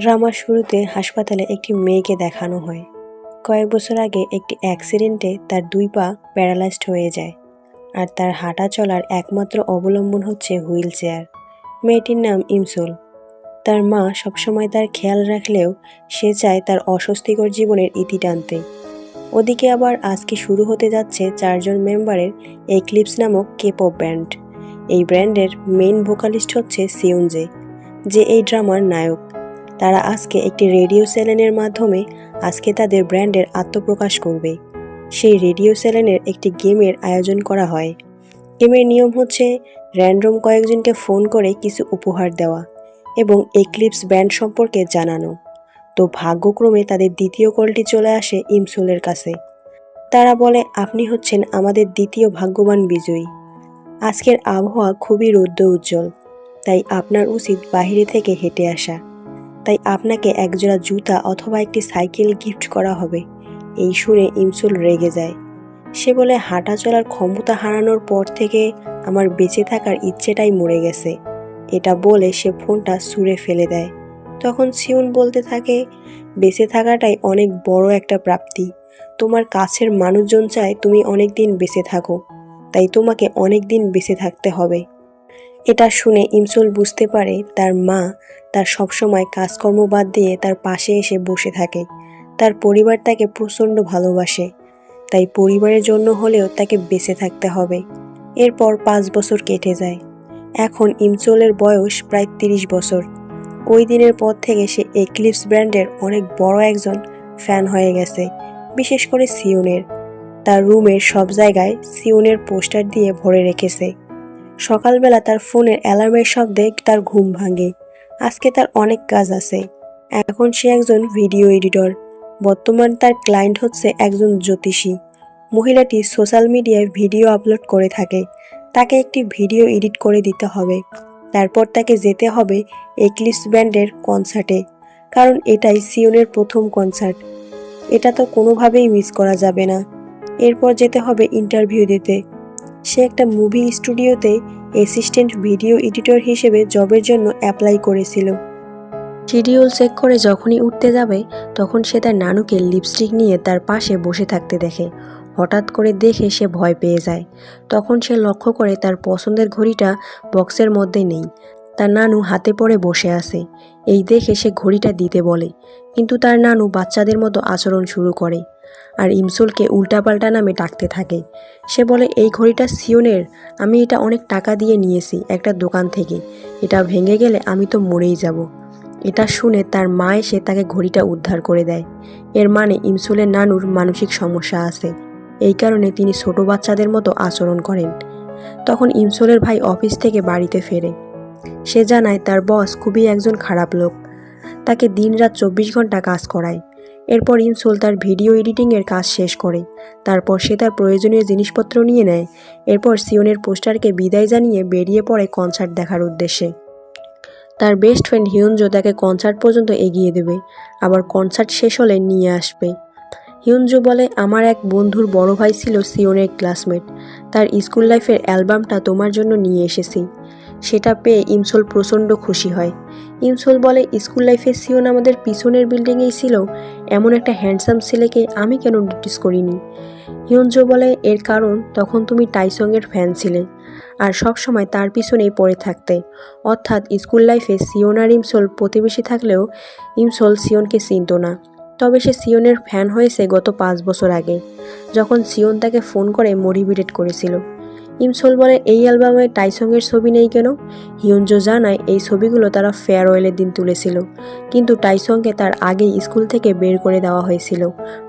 ড্রামার শুরুতে হাসপাতালে একটি মেয়েকে দেখানো হয়। কয়েক বছর আগে একটি অ্যাক্সিডেন্টে তার দুই পা প্যারালাইজড হয়ে যায় আর তার হাঁটা চলার একমাত্র অবলম্বন হচ্ছে হুইল চেয়ার। মেয়েটির নাম ইমসুল। তার মা সবসময় তার খেয়াল রাখলেও সে চায় তার অস্বস্তিকর জীবনের ইতি টানতে। ওদিকে আবার আজকে শুরু হতে যাচ্ছে চারজন মেম্বারের এক্লিপস নামক কেপপ ব্যান্ড। এই ব্র্যান্ডের মেইন ভোকালিস্ট হচ্ছে সিউনজে যে এই ড্রামার নায়ক। তারা আজকে একটি রেডিও চ্যানেলের মাধ্যমে আজকে তাদের ব্র্যান্ডের আত্মপ্রকাশ করবে। সেই রেডিও চ্যানেলের একটি গেমের আয়োজন করা হয়। গেমের নিয়ম হচ্ছে র্যান্ডম কয়েকজনকে ফোন করে কিছু উপহার দেওয়া এবং এক্লিপস ব্যান্ড সম্পর্কে জানানো। তো ভাগ্যক্রমে তাদের দ্বিতীয় কলটি চলে আসে ইমসুলের কাছে। তারা বলে, আপনি হচ্ছেন আমাদের দ্বিতীয় ভাগ্যবান বিজয়ী। আজকের আবহাওয়া খুবই রৌদ্র উজ্জ্বল, তাই আপনার উচিত বাইরে থেকে হেঁটে আসা। তাই আপনাকে একজোড়া জুতা অথবা একটি সাইকেল গিফট করা হবে। এই শুনে ইমসুল রেগে যায়। সে বলে, হাঁটা চলার ক্ষমতা হারানোর পর থেকে আমার বেঁচে থাকার ইচ্ছেটাই মরে গেছে। এটা বলে সে ফোনটা সুরে ফেলে দেয়। তখন সিউন বলতে থাকে, বেঁচে থাকাটাই অনেক বড় একটা প্রাপ্তি। তোমার কাছের মানুষজন চায় তুমি অনেক দিন বেঁচে থাকো, তাই তোমাকে অনেক দিন বেঁচে থাকতে হবে। এটা শুনে ইমসুল বুঝতে পারে তার মা তার সবসময় কাজকর্ম বাদ দিয়ে তার পাশে এসে বসে থাকে। তার পরিবার তাকে প্রচণ্ড ভালোবাসে। তাই পরিবারের জন্য হলেও তাকে বেঁচে থাকতে হবে। এরপর পাঁচ বছর কেটে যায়। এখন ইমচোলের বয়স প্রায় তিরিশ বছর। ওই দিনের পর থেকে সে এক্লিপস ব্র্যান্ডের অনেক বড় একজন ফ্যান হয়ে গেছে, বিশেষ করে সিওনের। তার রুমের সব জায়গায় সিওনের পোস্টার দিয়ে ভরে রেখেছে। সকালবেলা তার ফোনের অ্যালার্মের শব্দে তার ঘুম ভাঙে। আজকে তার অনেক কাজ আছে। এখন সে একজন ভিডিও এডিটর। বর্তমান তার ক্লায়েন্ট হচ্ছে একজন জ্যোতিষী। মহিলাটি সোশ্যাল মিডিয়ায় ভিডিও আপলোড করে থাকে। তাকে একটি ভিডিও এডিট করে দিতে হবে। তারপর তাকে যেতে হবে এক্লিপস ব্যান্ডের কনসার্টে। কারণ এটাই সিওনের প্রথম কনসার্ট। এটা তো কোনোভাবেই মিস করা যাবে না। এরপর যেতে হবে ইন্টারভিউ দিতে। সে একটা মুভি স্টুডিওতে অ্যাসিস্ট্যান্ট ভিডিও এডিটর হিসেবে জবের জন্য অ্যাপ্লাই করেছিল। শিডিউল চেক করে যখনই উঠতে যাবে, তখন সে তার নানুকে লিপস্টিক নিয়ে তার পাশে বসে থাকতে দেখে। হঠাৎ করে দেখে সে ভয় পেয়ে যায়। তখন সে লক্ষ্য করে তার পছন্দের ঘড়িটা বক্সের মধ্যে নেই। তার নানু হাতে পড়ে বসে আছে। এই দেখে সে ঘড়িটা দিতে বলে। কিন্তু তার নানু বাচ্চাদের মতো আচরণ শুরু করে আর ইমসুলকে উল্টাপাল্টা নামে ডাকতে থাকে। সে বলে, এই ঘড়িটা সিওনের। আমি এটা অনেক টাকা দিয়ে নিয়েছি একটা দোকান থেকে। এটা ভেঙে গেলে আমি তো মরেই যাব এটা শুনে তার মা এসে তাকে ঘড়িটা উদ্ধার করে দেয়। এর মানে ইমসুলের নানুর মানসিক সমস্যা আছে। এই কারণে তিনি ছোট বাচ্চাদের মতো আচরণ করেন। তখন ইমসুলের ভাই অফিস থেকে বাড়িতে ফেরে। সে জানায় তার বস খুবই একজন খারাপ লোক। তাকে দিনরাত চব্বিশ ঘণ্টা কাজ করায়। এরপর ইমসুল তার ভিডিও এডিটিংয়ের কাজ শেষ করে। তারপর সে তার প্রয়োজনীয় জিনিসপত্র নিয়ে নেয়। এরপর সিওনের পোস্টারকে বিদায় জানিয়ে বেরিয়ে পড়ে কনসার্ট দেখার উদ্দেশ্যে। তার বেস্ট ফ্রেন্ড হিউনজো তাকে কনসার্ট পর্যন্ত এগিয়ে দেবে। আবার কনসার্ট শেষ হলে নিয়ে আসবে। হিউনজো বলে, আমার এক বন্ধুর বড় ভাই ছিল সিওনের ক্লাসমেট। তার স্কুল লাইফের অ্যালবামটা তোমার জন্য নিয়ে এসেছি। সেটা পেয়ে ইমসোল প্রচণ্ড খুশি হয়। ইমসোল বলে, স্কুল লাইফে সিওন আমাদের পিছনের বিল্ডিংয়েই ছিল। এমন একটা হ্যান্ডসাম ছেলেকে আমি কেন নোটিস করিনি? হিউনজো বলে, এর কারণ, তখন তুমি টাইসংয়ের ফ্যান ছিলে আর সব সময় তার পিছনেই পড়ে থাকতে। অর্থাৎ স্কুল লাইফে সিওন আর ইমসোল প্রতিবেশী থাকলেও ইমসোল সিওনকে চিনত না। তবে সে সিওনের ফ্যান হয়েছে গত পাঁচ বছর আগে। যখন সিওন তাকে ফোন করে মোটিভেটেড করেছিল। ইমসোল বলে, এই অ্যালবামে টাইসংয়ের ছবি নেই কেন? হিউনজো জানায়, এই ছবিগুলো তারা ফেয়ারওয়েলের দিন তুলেছিল। কিন্তু টাইসংকে তার আগেই স্কুল থেকে বের করে দেওয়া হয়েছিল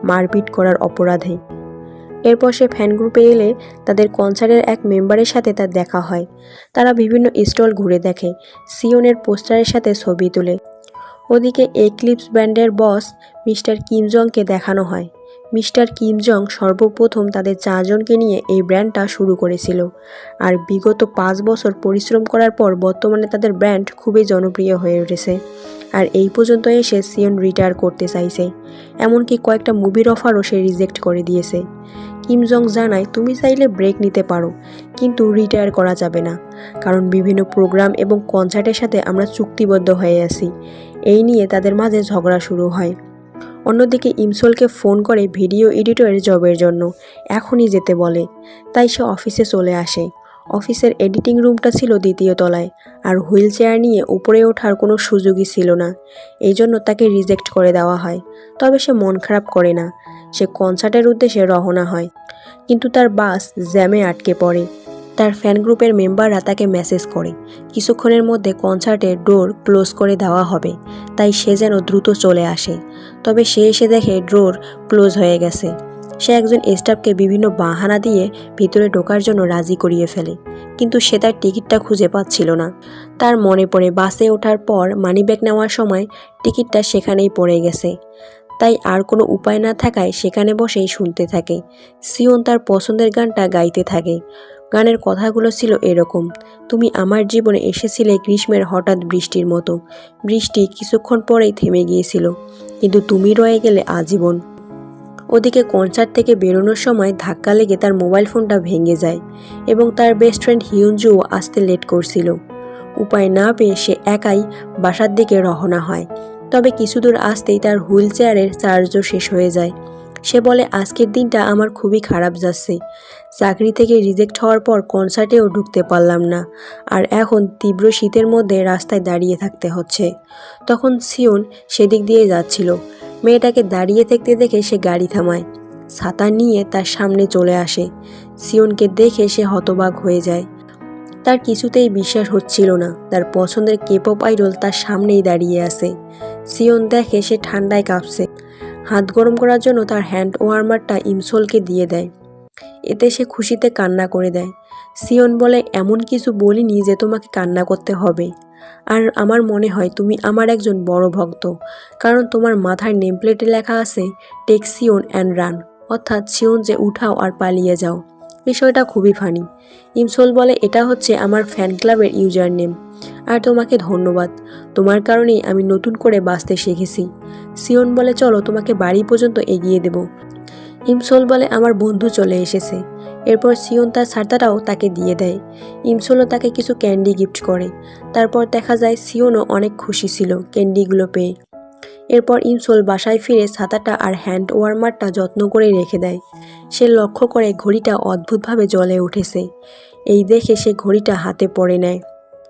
মারপিট করার অপরাধে। এরপর সে ফ্যান গ্রুপে এলে তাদের কনসার্টের এক মেম্বারের সাথে তার দেখা হয়। তারা বিভিন্ন স্টল ঘুরে দেখে, সিওনের পোস্টারের সাথে ছবি তুলে। ওদিকে এক্লিপস ব্যান্ডের বস মিস্টার কিমজংকে দেখানো হয়। মিস্টার কিমজং সর্বপ্রথম তাদের চারজনকে নিয়ে এই ব্র্যান্ডটা শুরু করেছিল। আর বিগত পাঁচ বছর পরিশ্রম করার পর বর্তমানে তাদের ব্র্যান্ড খুবই জনপ্রিয় হয়ে উঠেছে। আর এই পর্যন্ত এসে সিয়ন রিটায়ার করতে চাইছে। এমনকি কয়েকটা মুভির অফারও সে রিজেক্ট করে দিয়েছে। কিমজং জানায়, তুমি চাইলে ব্রেক নিতে পারো, কিন্তু রিটায়ার করা যাবে না। কারণ বিভিন্ন প্রোগ্রাম এবং কনসার্টের সাথে আমরা চুক্তিবদ্ধ হয়ে আছি। এই নিয়ে তাদের মাঝে ঝগড়া শুরু হয়। অন্যদিকে ইমসোলকে ফোন করে ভিডিও এডিটরের জবের জন্য, এখনই যেতে বলে। তাই সে অফিসে চলে আসে। অফিসের এডিটিং রুমটা ছিল দ্বিতীয় তলায়, আর হুইল চেয়ার নিয়ে উপরে ওঠার কোনো সুযোগই ছিল না। এই জন্য তাকে রিজেক্ট করে দেওয়া হয়। তবে সে মন খারাপ করে না। সে কনসার্টের উদ্দেশ্যে রওনা হয়। কিন্তু তার বাস জ্যামে আটকে পড়ে। তার ফ্যান গ্রুপের মেম্বাররা তাকে মেসেজ করে। কিছুক্ষণের মধ্যে কনসার্টের ডোর ক্লোজ করে দেওয়া হবে, তাই সে যেন দ্রুত চলে আসে। তবে সে এসে দেখে ডোর ক্লোজ হয়ে গেছে। সে একজন স্টাফকে বিভিন্ন বাহানা দিয়ে ভিতরে ঢোকার জন্য রাজি করিয়ে ফেলে, কিন্তু সে তার টিকিটটা খুঁজে পাচ্ছিল না। তার মনে পড়ে, বাসে ওঠার পর মানিব্যাগ নেওয়ার সময় টিকিটটা সেখানেই পড়ে গেছে। তাই আর কোনো উপায় না থাকায় সেখানে বসেই শুনতে থাকে। সিওন তার পছন্দের গানটা গাইতে থাকে। গানের কথাগুলো ছিল এরকম। তুমি আমার জীবনে এসেছিলে গ্রীষ্মের হঠাৎ বৃষ্টির মতো। বৃষ্টি কিছুক্ষণ পরেই থেমে গিয়েছিল, কিন্তু তুমি রয়ে গেলে আজীবন। ওদিকে কনসার্ট থেকে বেরোনোর সময় ধাক্কা লেগে তার মোবাইল ফোনটা ভেঙে যায় এবং তার বেস্ট ফ্রেন্ড হিউনজুও আসতে লেট করছিল। উপায় না পেয়ে সে একাই বাসার দিকে রওনা হয়। তবে কিছু দূর আসতেই তার হুইল চেয়ারের চার্জও শেষ হয়ে যায়। সে বলে, আজকের দিনটা আমার খুবই খারাপ যাচ্ছে। চাকরি থেকে রিজেক্ট হওয়ার পর কনসার্টেও ঢুকতে পারলাম না। আর এখন তীব্র শীতের মধ্যে রাস্তায় দাঁড়িয়ে থাকতে হচ্ছে। তখন সিওন সেদিক দিয়ে যাচ্ছিল। মেয়েটাকে দাঁড়িয়ে থাকতে দেখে সে গাড়ি থামায়। ছাতা নিয়ে তার সামনে চলে আসে। সিওনকে দেখে সে হতবাক হয়ে যায়। তার কিছুতেই বিশ্বাস হচ্ছিল না। তার পছন্দের কেপপ আইডল তার সামনেই দাঁড়িয়ে আছে। সিওন দেখে সে ঠান্ডায় কাঁপছে। হাত গরম করার জন্য তার হ্যান্ড ওয়ার্মারটা ইমসোলকে দিয়ে দেয়। এতে সে খুশিতে কান্না করে দেয়। সিয়ন বলে, এমন কিছু বলিনি যে তোমাকে কান্না করতে হবে। আর আমার মনে হয় তুমি আমার একজন বড় ভক্ত, কারণ তোমার মাথার নেমপ্লেটে লেখা আছে, টেক সিওন অ্যান্ড রান। অর্থাৎ সিওন যে উঠাও আর পালিয়ে যাও। বিষয়টা খুবই ফানি ইমসোল বলে, এটা হচ্ছে আমার ফ্যান ক্লাবের ইউজার নেম আর তোমাকে ধন্যবাদ। তোমার কারণেই আমি নতুন করে বাঁচতে শিখেছি। সিওন বলে, চলো, তোমাকে বাড়ি পর্যন্ত এগিয়ে দেব। ইমসোল বলে, আমার বন্ধু চলে এসেছে। এরপর সিওন তার ছাতাটাও তাকে দিয়ে দেয়। ইমসোলও তাকে কিছু ক্যান্ডি গিফট করে। তারপর দেখা যায়, সিওনও অনেক খুশি ছিল ক্যান্ডিগুলো পেয়ে। এরপর ইমসোল বাসায় ফিরে ছাতাটা আর হ্যান্ড ওয়ার্মারটা যত্ন করে রেখে দেয়। সে লক্ষ্য করে ঘড়িটা অদ্ভুতভাবে জলে উঠেছে। এই দেখে সে ঘড়িটা হাতে পড়ে নেয়।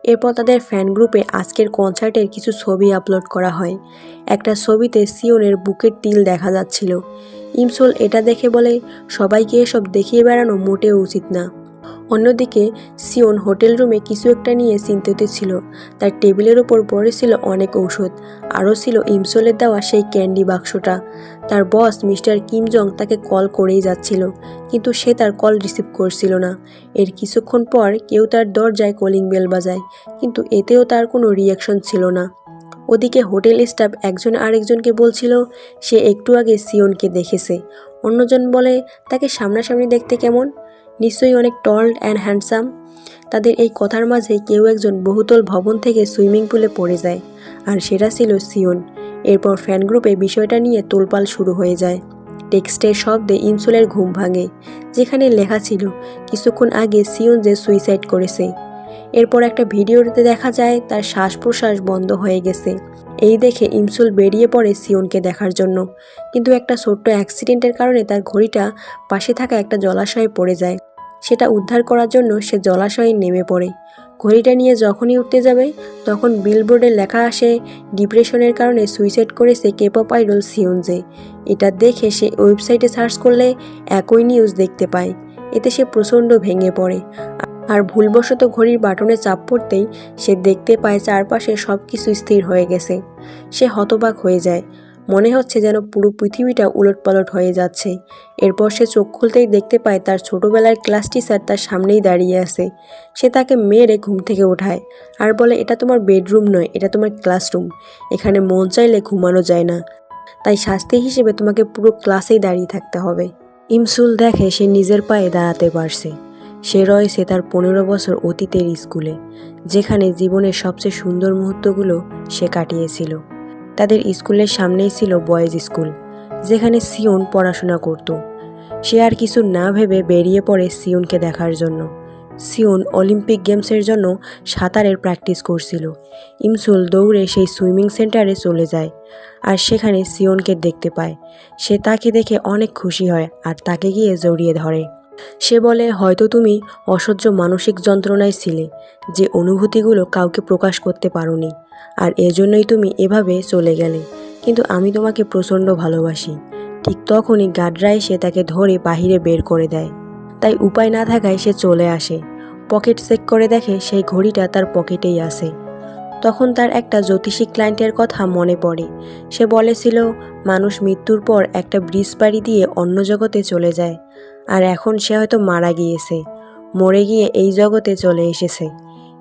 এরপর তাদের ফ্যান গ্রুপে আজকের কনসার্টের কিছু ছবি আপলোড করা হয়। একটা ছবিতে সিওনের বুকের তিল দেখা যাচ্ছিল। ইমসোল এটা দেখে বলে, সবাইকে এসব দেখিয়ে বেড়ানো মোটেও উচিত না। অন্যদিকে, সিওন হোটেল রুমে কিছু একটা নিয়ে চিন্তিত ছিল। তার টেবিলের ওপর পড়েছিল অনেক ঔষধ। আরও ছিল ইমসোলের দেওয়া সেই ক্যান্ডি বাক্সটা। তার বস মিস্টার কিম জং তাকে কল করেই যাচ্ছিল, কিন্তু সে তার কল রিসিভ করছিল না। এর কিছুক্ষণ পর কেউ তার দরজায় কলিং বেল বাজায়, কিন্তু এতেও তার কোনো রিয়াকশন ছিল না। ওদিকে হোটেল স্টাফ একজন আরেকজনকে বলছিল, সে একটু আগে সিওনকে দেখেছে। অন্যজন বলে, তাকে সামনাসামনি দেখতে কেমন? নিশ্চয়ই অনেক টল অ্যান্ড হ্যান্ডসাম তাদের এই কথার মাঝে কেউ একজন বহুতল ভবন থেকে সুইমিং পুলে পড়ে যায়, আর সেটা ছিল সিওন। এরপর ফ্যান গ্রুপে বিষয়টা নিয়ে তোলপাল শুরু হয়ে যায়। টেক্সটের শব্দে ইনসুলের ঘুম ভাঙে, যেখানে লেখা ছিল, কিছুক্ষণ আগে সিওন যে সুইসাইড করেছে। এরপর একটা ভিডিওতে দেখা যায় তার শ্বাস প্রশ্বাস বন্ধ হয়ে গেছে। এই দেখে ইমসুল বেরিয়ে পড়ে সিওনকে দেখার জন্য। কিন্তু একটা ছোট্ট অ্যাক্সিডেন্টের কারণে তার ঘড়িটা পাশে থাকা একটা জলাশয়ে পড়ে যায়। সেটা উদ্ধার করার জন্য সে জলাশয়ে নেমে পড়ে। ঘড়িটা নিয়ে যখনই উঠতে যাবে, তখন বিলবোর্ডে লেখা আসে, ডিপ্রেশনের কারণে সুইসাইড করেছে কেপপ আইডল সিওনজে এটা দেখে সে ওয়েবসাইটে সার্চ করলে একই নিউজ দেখতে পায়। এতে সে প্রচণ্ড ভেঙে পড়ে। আর ভুলবশত ঘড়ির বাটনে চাপ পড়তেই সে দেখতে পায় চারপাশে সব কিছু স্থির হয়ে গেছে। সে হতবাক হয়ে যায়। মনে হচ্ছে যেন পুরো পৃথিবীটা উলটপালট হয়ে যাচ্ছে। এরপর সে চোখ খুলতেই দেখতে পায় তার ছোটবেলার ক্লাস টিচার তার সামনেই দাঁড়িয়ে আছে। সে তাকে মেরে ঘুম থেকে ওঠায় আর বলে, এটা তোমার বেডরুম নয়, এটা তোমার ক্লাসরুম। এখানে মন চাইলে ঘুমানো যায় না। তাই শাস্তি হিসেবে তোমাকে পুরো ক্লাসেই দাঁড়িয়ে থাকতে হবে। ইমসুল দেখে সে নিজের পায়ে দাঁড়াতে পারছে। সে রয়েছে তার পনেরো বছর অতীতের স্কুলে, যেখানে জীবনের সবচেয়ে সুন্দর মুহূর্তগুলো সে কাটিয়েছিল। তাদের স্কুলের সামনেই ছিল বয়েজ স্কুল, যেখানে সিওন পড়াশোনা করত। সে আর কিছু না ভেবে বেরিয়ে পড়ে সিওনকে দেখার জন্য। সিওন অলিম্পিক গেমসের জন্য সাঁতারের প্র্যাকটিস করছিল। ইমসুল দৌড়ে সেই সুইমিং সেন্টারে চলে যায় আর সেখানে সিওনকে দেখতে পায়। সে তাকে দেখে অনেক খুশি হয় আর তাকে গিয়ে জড়িয়ে ধরে। সে বলে, হয়তো তুমি অসহ্য মানসিক যন্ত্রণায় ছিলে, যে অনুভূতিগুলো কাউকে প্রকাশ করতে পারোনি, আর এজন্যই তুমি এভাবে চলে গেলে। কিন্তু আমি তোমাকে প্রচণ্ড ভালোবাসি। ঠিক তখনই গার্ডরা এসে তাকে ধরে বাহিরে বের করে দেয়। তাই উপায় না থাকায় সে চলে আসে। পকেট চেক করে দেখে সেই ঘড়িটা তার পকেটেই আছে। তখন তার একটা জ্যোতিষী ক্লায়েন্টের কথা মনে পড়ে। সে বলেছিল, মানুষ মৃত্যুর পর একটা ব্রিজ পাড়ি দিয়ে অন্য জগতে চলে যায়। আর এখন সে হয়তো মারা গিয়েছে, মরে গিয়ে এই জগতে চলে এসেছে।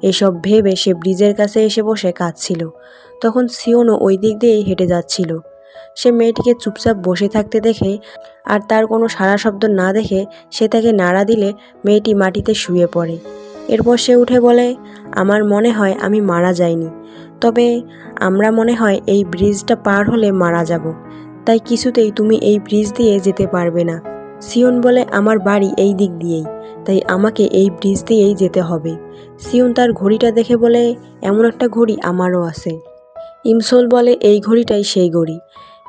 এসব ভেবে সে ব্রিজের কাছে এসে বসে কাঁদছিল। তখন সিওনও ওই দিক দিয়েই হেঁটে যাচ্ছিল। সে মেয়েটিকে চুপচাপ বসে থাকতে দেখে আর তার কোনো সারা শব্দ না দেখে সে তাকে নাড়া দিলে মেয়েটি মাটিতে শুয়ে পড়ে। এরপর সে উঠে বলে, আমার মনে হয় আমি মারা যাইনি। তবে আমরা মনে হয় এই ব্রিজটা পার হলে মারা যাব। তাই কিছুতেই তুমি এই ব্রিজ দিয়ে যেতে পারবে না। সিওন বলে, আমার বাড়ি এই দিক দিয়েই, তাই আমাকে এই ব্রিজ দিয়েই যেতে হবে। সিওন তার ঘড়িটা দেখে বলে, এমন একটা ঘড়ি আমারও আছে। ইমসোল বলে, এই ঘড়িটাই সেই ঘড়ি।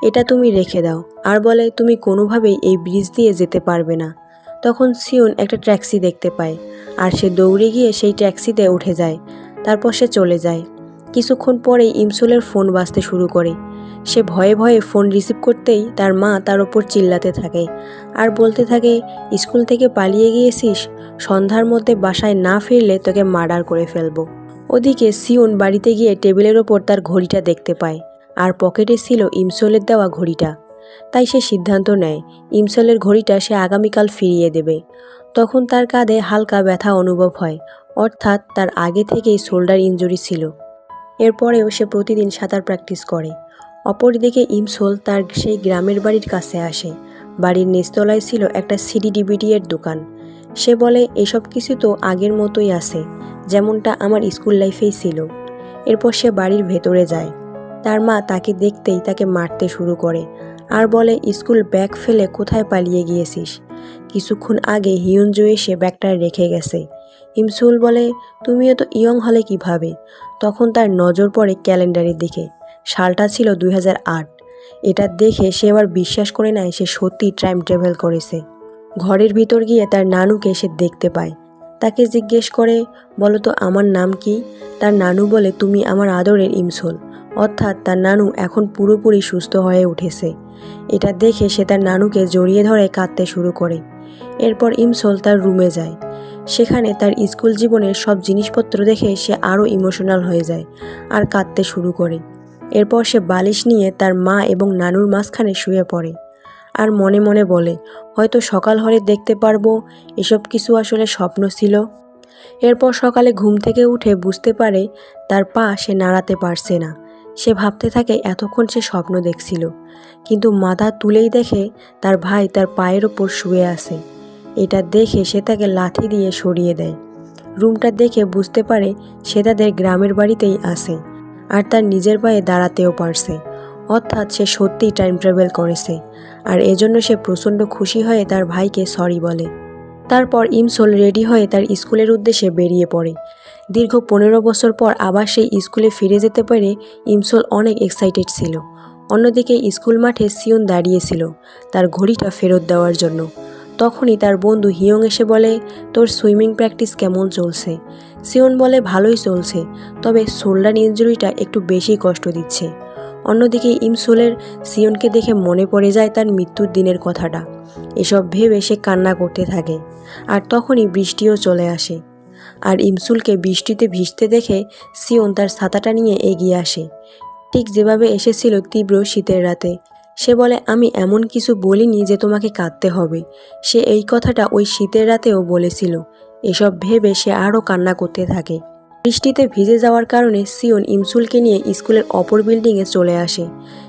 এটা তুমি রেখে দাও। আর বলে, তুমি কোনোভাবেই এই ব্রিজ দিয়ে যেতে পারবে না। তখন সিওন একটা ট্যাক্সি দেখতে পায়, আর সে দৌড়ে গিয়ে সেই ট্যাক্সিতে উঠে যায়। তারপর সে চলে যায়। কিছুক্ষণ পরেই ইমসোলের ফোন বাজতে শুরু করে। সে ভয়ে ভয়ে ফোন রিসিভ করতেই তার মা তার ওপর চিল্লাতে থাকে। আর বলতে থাকে, স্কুল থেকে পালিয়ে গিয়েছিস, সন্ধ্যার মধ্যে বাসায় না ফিরলে তোকে মার্ডার করে ফেলব। ওদিকে সিওন বাড়িতে গিয়ে টেবিলের ওপর তার ঘড়িটা দেখতে পায়। আর পকেটে ছিল ইমসোলের দেওয়া ঘড়িটা। তাই সে সিদ্ধান্ত নেয়, ইমসলের ঘড়িটা সে আগামীকাল ফিরিয়ে দেবে। তখন তার কাঁধে হালকা ব্যথা অনুভব হয়, অর্থাৎ তার আগে থেকেই শোল্ডার ইনজুরি ছিল। এরপরেও সে প্রতিদিন সাঁতার প্র্যাকটিস করে। অপরদিকে ইমসোল তার সেই গ্রামের বাড়ির কাছে আসে। বাড়ির নিচতলায় ছিল একটা সিডি ডিভিডি এর দোকান। সে বলে, এসব কিছু তো আগের মতোই আছে, যেমনটা আমার স্কুল লাইফেই ছিল। এরপর সে বাড়ির ভেতরে যায়। তার মা তাকে দেখতেই তাকে মারতে শুরু করে আর বলে, স্কুল ব্যাগ ফেলে কোথায় পালিয়ে গিয়েছিস? কিছুক্ষণ আগে হিয়ঞ্জু এসে ব্যাগটা রেখে গেছে। ইমসুল বলে, তুমিও তো ইয়ং হলে কীভাবে? তখন তার নজর পড়ে ক্যালেন্ডারের দিকে। সালটা ছিল দুই হাজার আট। এটা দেখে সে এবার বিশ্বাস করে নেয় সে সত্যি টাইম ট্রাভেল করেছে। ঘরের ভিতর গিয়ে তার নানুকে সে দেখতে পায়। তাকে জিজ্ঞেস করে, বলো তো, আমার নাম কি? তার নানু বলে, তুমি আমার আদরের ইমসোল অর্থাৎ তার নানু এখন পুরোপুরি সুস্থ হয়ে উঠেছে। এটা দেখে সে তার নানুকে জড়িয়ে ধরে কাঁদতে শুরু করে। এরপর ইমসোল তার রুমে যায়। সেখানে তার স্কুল জীবনের সব জিনিসপত্র দেখে সে আরও ইমোশনাল হয়ে যায় আর কাঁদতে শুরু করে। এরপর সে বালিশ নিয়ে তার মা এবং নানুর মাঝখানে শুয়ে পড়ে আর মনে মনে বলে, হয়তো সকাল হলে দেখতে পারব, এসব কিছু আসলে স্বপ্ন ছিল এরপর সকালে ঘুম থেকে উঠে বুঝতে পারে তার পা সে নাড়াতে পারছে না। সে ভাবতে থাকে এতক্ষণ সে স্বপ্ন দেখছিল, কিন্তু মাথা তুলেই দেখে তার ভাই তার পায়ের ওপর শুয়ে আছে। এটা দেখে সে তাকে লাথি দিয়ে সরিয়ে দেয়। রুমটা দেখে বুঝতে পারে সে তাদের গ্রামের বাড়িতেই আছে। আর তার নিজের পায়ে দাঁড়াতেও পারছে। অর্থাৎ সে সত্যিই টাইম ট্রাভেল করেছে। আর এজন্য সে প্রচণ্ড খুশি হয়ে তার ভাইকে সরি বলে। তারপর ইমসোল রেডি হয়ে তার স্কুলের উদ্দেশ্যে বেরিয়ে পড়ে। দীর্ঘ পনেরো বছর পর আবার সেই স্কুলে ফিরে যেতে পেরে ইমসোল অনেক এক্সাইটেড ছিল। অন্যদিকে স্কুল মাঠে সিয়ন দাঁড়িয়েছিল তার ঘড়িটা ফেরত দেওয়ার জন্য। তখনই তার বন্ধু হিয়ং এসে বলে, তোর সুইমিং প্র্যাকটিস কেমন চলছে? সিয়ন বলে, ভালোই চলছে, তবে শোল্ডার ইঞ্জুরিটা একটু বেশি কষ্ট দিচ্ছে। অন্যদিকে ইমসোলের সিয়নকে দেখে মনে পড়ে যায় তার মৃত্যুর দিনের কথাটা। এসব ভেবে সে কান্না করতে থাকে, আর তখনই বৃষ্টিও চলে আসে। আর ইমসুলকে বৃষ্টিতে ভিজতে দেখে সিয়ন তার ছাতাটা নিয়ে এগিয়ে আসে। ঠিক যেভাবে এসেছিল তীব্র শীতের রাতে সে বলে, আমি এমন কিছু বলিনি যে তোমাকে কাঁদতে হবে। সে এই কথাটা ওই শীতের রাতেও বলেছিল। এসব ভেবে সে আরও কান্না করতে থাকে। বৃষ্টিতে ভিজে যাওয়ার কারণে সিয়ন ইমসুলকে নিয়ে স্কুলের অপর বিল্ডিংয়ে চলে আসে।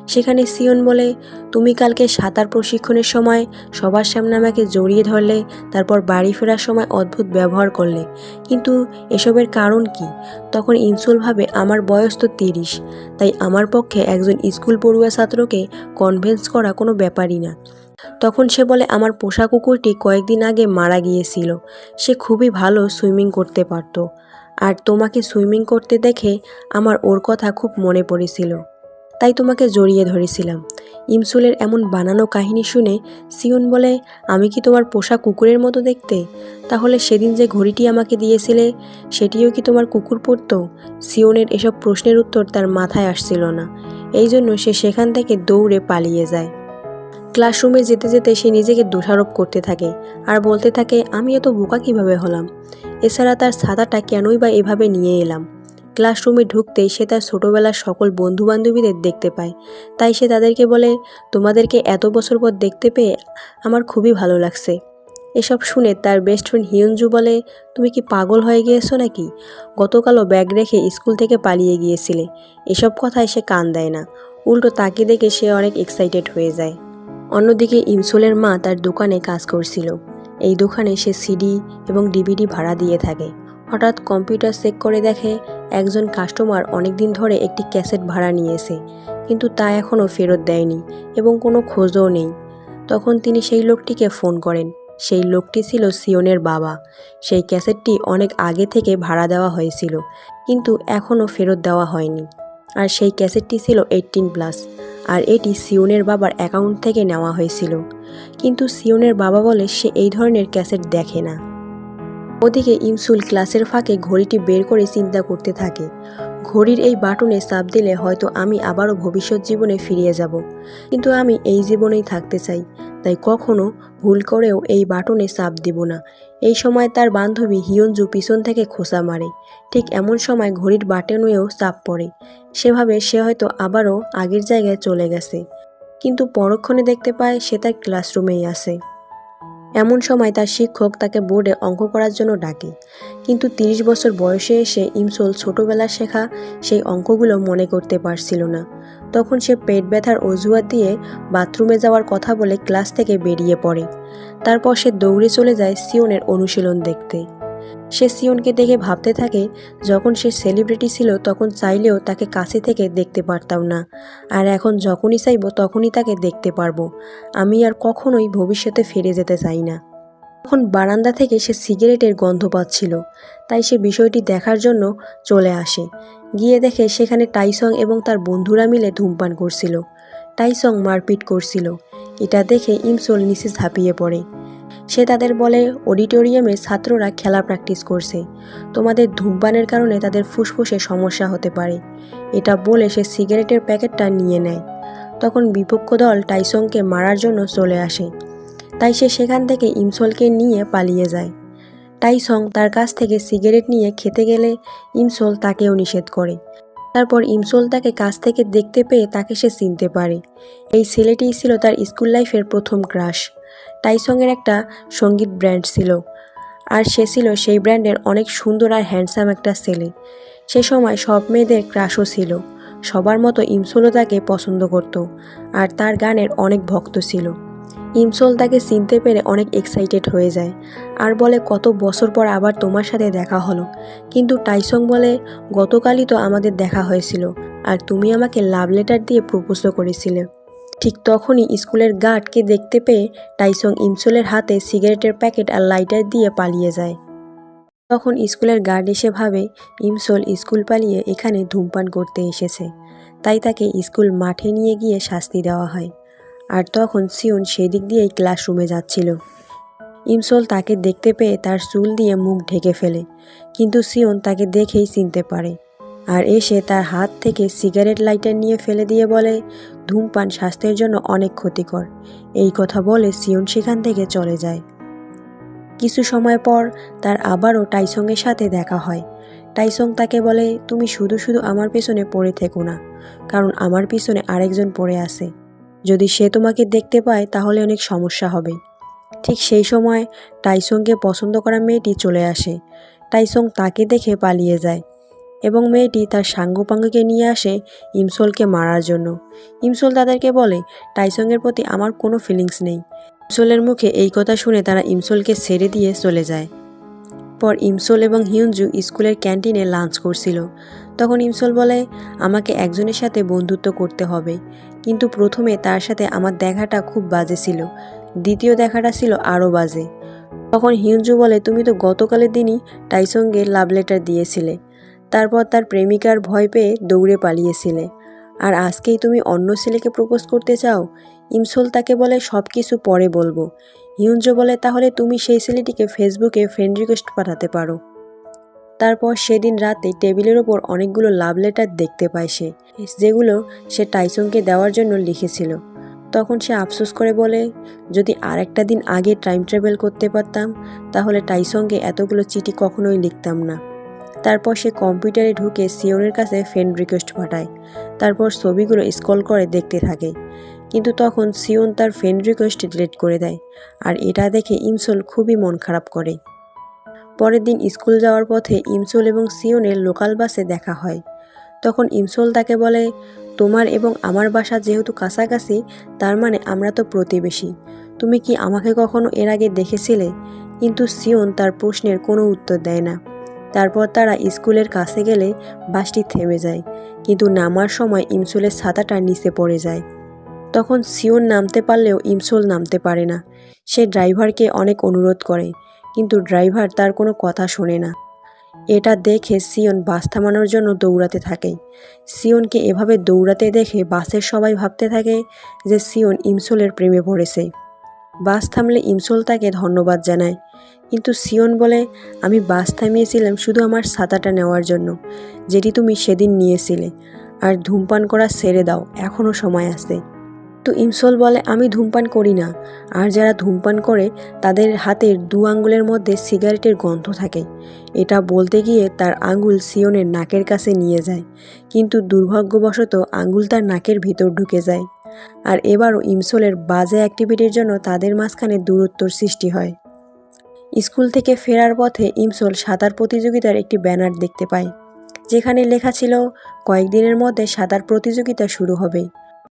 সেখানে সিয়ন বলে, তুমি কালকে সাঁতার প্রশিক্ষণের সময় সবার সামনে আমাকে জড়িয়ে ধরলে, তারপর বাড়ি ফেরার সময় অদ্ভুত ব্যবহার করলে। কিন্তু এসবের কারণ কি? তখন ইমসুল ভাবে, আমার বয়স তো তিরিশ, তাই আমার পক্ষে একজন স্কুল পড়ুয়া ছাত্রকে কনভেন্স করা কোনো ব্যাপারই না। তখন সে বলে, আমার পোষা কুকুরটি কয়েকদিন আগে মারা গিয়েছিল। সে খুবই ভালো সুইমিং করতে পারতো। আর তোমাকে সুইমিং করতে দেখে আমার ওর কথা খুব মনে পড়েছিল। তাই তোমাকে জড়িয়ে ধরেছিলাম। ইমসুলের এমন বানানো কাহিনী শুনে সিয়ন বলে, আমি কি তোমার পোষা কুকুরের মতো দেখতে? তাহলে সেদিন যে ঘড়িটি আমাকে দিয়েছিলে, সেটিও কি তোমার কুকুর পরতো? সিয়নের এসব প্রশ্নের উত্তর তার মাথায় আসছিল না। এই জন্য সে সেখান থেকে দৌড়ে পালিয়ে যায়। ক্লাসরুমে যেতে যেতে সে নিজেকে দোষারোপ করতে থাকে। আর বলতে থাকে, আমি এত বোকা কীভাবে হলাম? এছাড়া তার ছাতাটা কেনই বা এভাবে নিয়ে এলাম। ক্লাসরুমে ঢুকতেই সে তার ছোটোবেলার সকল বন্ধুবান্ধবীদের দেখতে পায়। তাই সে তাদেরকে বলে, তোমাদেরকে এত বছর পর দেখতে পেয়ে আমার খুবই ভালো লাগছে। এসব শুনে তার বেস্ট ফ্রেন্ড হিয়ঞ্জু বলে, তুমি কি পাগল হয়ে গিয়েছো নাকি? গতকালও ব্যাগ রেখে স্কুল থেকে পালিয়ে গিয়েছিলে। এসব কথায় সে কান দেয় না। উল্টো তাকে দেখে সে অনেক এক্সাইটেড হয়ে যায়। অন্যদিকে ইমসোলের মা তার দোকানে কাজ করছিল। এই দোকানে সে সিডি এবং ডিভিডি ভাড়া দিয়ে থাকে। হঠাৎ কম্পিউটার চেক করে দেখে একজন কাস্টমার অনেকদিন ধরে একটি ক্যাসেট ভাড়া নিয়েছে, কিন্তু তা এখনও ফেরত দেয়নি এবং কোনো খোঁজও নেই। তখন তিনি সেই লোকটিকে ফোন করেন। সেই লোকটি ছিল সিয়নের বাবা। সেই ক্যাসেটটি অনেক আগে থেকে ভাড়া দেওয়া হয়েছিল, কিন্তু এখনও ফেরত দেওয়া হয়নি। আর সেই ক্যাসেটটি ছিল এইটিন প্লাস, আর এটি সিওনের বাবার অ্যাকাউন্ট থেকে নেওয়া হয়েছিল। কিন্তু সিওনের বাবা বলে সে এই ধরনের ক্যাসেট দেখে না। ওদিকে ইমসুল ক্লাসের ফাঁকে ঘড়িটি বের করে চিন্তা করতে থাকে। ঘড়ির এই বাটনে চাপ দিলে হয়তো আমি আবারও ভবিষ্যৎ জীবনে ফিরিয়ে যাব। কিন্তু আমি এই জীবনেই থাকতে চাই, তাই কখনো ভুল করেও এই বাটনে চাপ দিব না। এই সময় তার বান্ধবী হিয়ঞ্জু পিছন থেকে খোসা মারে। ঠিক এমন সময় ঘড়ির বাটনেও চাপ পড়ে। সেভাবে সে হয়তো আবারও আগের জায়গায় চলে গেছে। কিন্তু পরক্ষণে দেখতে পায় সে তার ক্লাসরুমেই আছে। এমন সময় তার শিক্ষক তাকে বোর্ডে অঙ্ক করার জন্য ডাকে। কিন্তু তিরিশ বছর বয়সে এসে ইমসোল ছোটবেলা শেখা সেই অঙ্কগুলো মনে করতে পারছিল না। তখন সে পেট ব্যথার অজুহাত দিয়ে বাথরুমে যাওয়ার কথা বলে ক্লাস থেকে বেরিয়ে পড়ে। তারপর সে দৌড়ে চলে যায় সিওনের অনুশীলন দেখতে। সে সিওনকে দেখে ভাবতে থাকে, যখন সে সেলিব্রিটি ছিল তখন চাইলেও তাকে কাছে থেকে দেখতে পারতাম না। আর এখন যখনই চাইব তখনই তাকে দেখতে পারব। আমি আর কখনোই ভবিষ্যতে ফিরে যেতে চাই না। তখন বারান্দা থেকে সে সিগারেটের গন্ধ পাচ্ছিল। তাই সে বিষয়টি দেখার জন্য চলে আসে। গিয়ে দেখে সেখানে টাইসং এবং তার বন্ধুরা মিলে ধূমপান করছিল। টাইসং মারপিট করছিল। এটা দেখে ইমসোল নিচে ঝাঁপিয়ে পড়ে। সে তাদের বলে, অডিটোরিয়ামে ছাত্ররা খেলা প্র্যাকটিস করছে। তোমাদের ধূমপানের কারণে তাদের ফুসফুসে সমস্যা হতে পারে। এটা বলে সে সিগারেটের প্যাকেটটা নিয়ে নেয়। তখন বিপক্ষ দল টাইসংকে মারার জন্য চলে আসে। তাই সে সেখান থেকে ইমসোলকে নিয়ে পালিয়ে যায়। টাইসং তার কাছ থেকে সিগারেট নিয়ে খেতে গেলে ইমসোল তাকেও নিষেধ করে। তারপর ইমসোল তাকে কাছ থেকে দেখতে পেয়ে তাকে সে চিনতে পারে। এই ছেলেটিই ছিল তার স্কুল লাইফের প্রথম ক্রাশ। টাইসংয়ের একটা সংগীত ব্র্যান্ড ছিল। আর সে ছিল সেই ব্র্যান্ডের অনেক সুন্দর আর হ্যান্ডসাম একটা ছেলে। সে সময় সব মেয়েদের ক্রাশও ছিল। সবার মতো ইমসোলও তাকে পছন্দ করত। আর তার গানের অনেক ভক্ত ছিল। ইমসোল তাকে চিনতে পেরে অনেক এক্সাইটেড হয়ে যায়। আর বলে, কত বছর পর আবার তোমার সাথে দেখা হলো। কিন্তু টাইসং বলে, গতকালই তো আমাদের দেখা হয়েছিল, আর তুমি আমাকে লাভ লেটার দিয়ে প্রপোজও করেছিলে। ঠিক তখনই স্কুলের গার্ডকে দেখতে পেয়ে টাইসং ইমসোলের হাতে সিগারেটের প্যাকেট আর লাইটার দিয়ে পালিয়ে যায়। তখন স্কুলের গার্ড এসে ভাবে, ইমসোল স্কুল পালিয়ে এখানে ধূমপান করতে এসেছে। তাই তাকে স্কুল মাঠে নিয়ে গিয়ে শাস্তি দেওয়া হয়। আর তখন সিওন সেদিক দিয়েই ক্লাসরুমে যাচ্ছিল। ইমসোল তাকে দেখতে পেয়ে তার চুল দিয়ে মুখ ঢেকে ফেলে, কিন্তু সিওন তাকে দেখেই চিনতে পারে। আর এসে তার হাত থেকে সিগারেট লাইটার নিয়ে ফেলে দিয়ে বলে, ধূমপান স্বাস্থ্যের জন্য অনেক ক্ষতিকর। এই কথা বলে সিওন সেখান থেকে চলে যায়। কিছু সময় পর তার আবারও টাইসংয়ের সাথে দেখা হয়। টাইসং তাকে বলে, তুমি শুধু শুধু আমার পেছনে পড়ে থেকো না, কারণ আমার পিছনে আরেকজন পড়ে আছে। যদি সে তোমাকে দেখতে পায়, তাহলে অনেক সমস্যা হবে। ঠিক সেই সময় টাইসংকে পছন্দ করা মেয়েটি চলে আসে। টাইসং তাকে দেখে পালিয়ে যায় এবং মেয়েটি তার সাঙ্গপাঙ্গকে নিয়ে আসে ইমসোলকে মারার জন্য। ইমসোল তাদেরকে বলে, টাইসংয়ের প্রতি আমার কোনো ফিলিংস নেই। ইমসোলের মুখে এই কথা শুনে তারা ইমসোলকে ছেড়ে দিয়ে চলে যায়। পর ইমসোল এবং হিউনজু স্কুলের ক্যান্টিনে লাঞ্চ করছিল। তখন ইমসোল বলে, আমাকে একজনের সাথে বন্ধুত্ব করতে হবে। কিন্তু প্রথমে তার সাথে আমার দেখাটা খুব বাজে ছিল। দ্বিতীয় দেখাটা ছিল আরও বাজে। তখন হিউনজু বলে, তুমি তো গতকালের দিনই টাইসঙ্গে লাভ লেটার দিয়েছিলে। তারপর তার প্রেমিকার ভয় পেয়ে দৌড়ে পালিয়েছিলে। আর আজকেই তুমি অন্য ছেলেকে প্রপোজ করতে চাও? ইমসোল তাকে বলে সব কিছু পরে বলব। হিউঞ্জো বলে, তাহলে তুমি সেই ছেলেটিকে ফেসবুকে ফ্রেন্ড রিকোয়েস্ট পাঠাতে পারো। তারপর সেদিন রাতে টেবিলের ওপর অনেকগুলো লাভ লেটার দেখতে পায় সে, যেগুলো সে টাইসনকে দেওয়ার জন্য লিখেছিল। তখন সে আফসোস করে বলে, যদি আরেকটা দিন আগে টাইম ট্রাভেল করতে পারতাম, তাহলে টাইসনকে এতগুলো চিঠি কখনোই লিখতাম না। তারপর সে কম্পিউটারে ঢুকে সিওনের কাছে ফ্রেন্ড রিকোয়েস্ট পাঠায়। তারপর ছবিগুলো স্ক্রল করে দেখতে থাকে। কিন্তু তখন সিওন তার ফ্রেন্ড রিকোয়েস্ট ডিলিট করে দেয়। আর এটা দেখে ইমসোল খুবই মন খারাপ করে। পরের দিন স্কুল যাওয়ার পথে ইমসোল এবং সিওনের লোকাল বাসে দেখা হয়। তখন ইমসোল তাকে বলে, তোমার এবং আমার বাসা যেহেতু কাছাকাছি, তার মানে আমরা তো প্রতিবেশী। তুমি কি আমাকে কখনো এর আগে দেখেছিলে? কিন্তু সিওন তার প্রশ্নের কোনো উত্তর দেয় না। তারপর তারা স্কুলের কাছে গেলে বাসটি থেমে যায়, কিন্তু নামার সময় ইমসোলের ছাতাটা নিচে পড়ে যায়। তখন সিওন নামতে পারলেও ইমসোল নামতে পারে না। সে ড্রাইভারকে অনেক অনুরোধ করে কিন্তু ড্রাইভার তার কোনো কথা শোনে না। এটা দেখে সিয়ন বাস থামানোর জন্য দৌড়াতে থাকে। সিয়নকে এভাবে দৌড়াতে দেখে বাসের সবাই ভাবতে থাকে যে সিয়ন ইমসোলের প্রেমে পড়েছে। বাস থামলে ইমসোল তাকে ধন্যবাদ জানায়। কিন্তু সিয়ন বলে, আমি বাস থামিয়েছিলাম শুধু আমার ছাতাটা নেওয়ার জন্য, যেটি তুমি সেদিন নিয়েছিলে। আর ধূমপান করা ছেড়ে দাও এখনও সময় আছে। তো ইমসোল বলে আমি ধূমপান করি না। আর যারা ধূমপান করে, তাদের হাতের দু আঙ্গুলের মধ্যে সিগারেটের গন্ধ থাকে। এটা বলতে গিয়ে তার আঙ্গুল সিয়নের নাকের কাছে নিয়ে যায়। কিন্তু দুর্ভাগ্যবশত আঙ্গুল তার নাকের ভিতর ঢুকে যায়। আর এবারও ইমসোলের বাজে অ্যাক্টিভিটির জন্য তাদের মাঝখানে দূরত্বর সৃষ্টি হয়। স্কুল থেকে ফেরার পথে ইমসোল সাঁতার প্রতিযোগিতার একটি ব্যানার দেখতে পায়। যেখানে লেখা ছিল, কয়েকদিনের মধ্যে সাঁতার প্রতিযোগিতা শুরু হবে।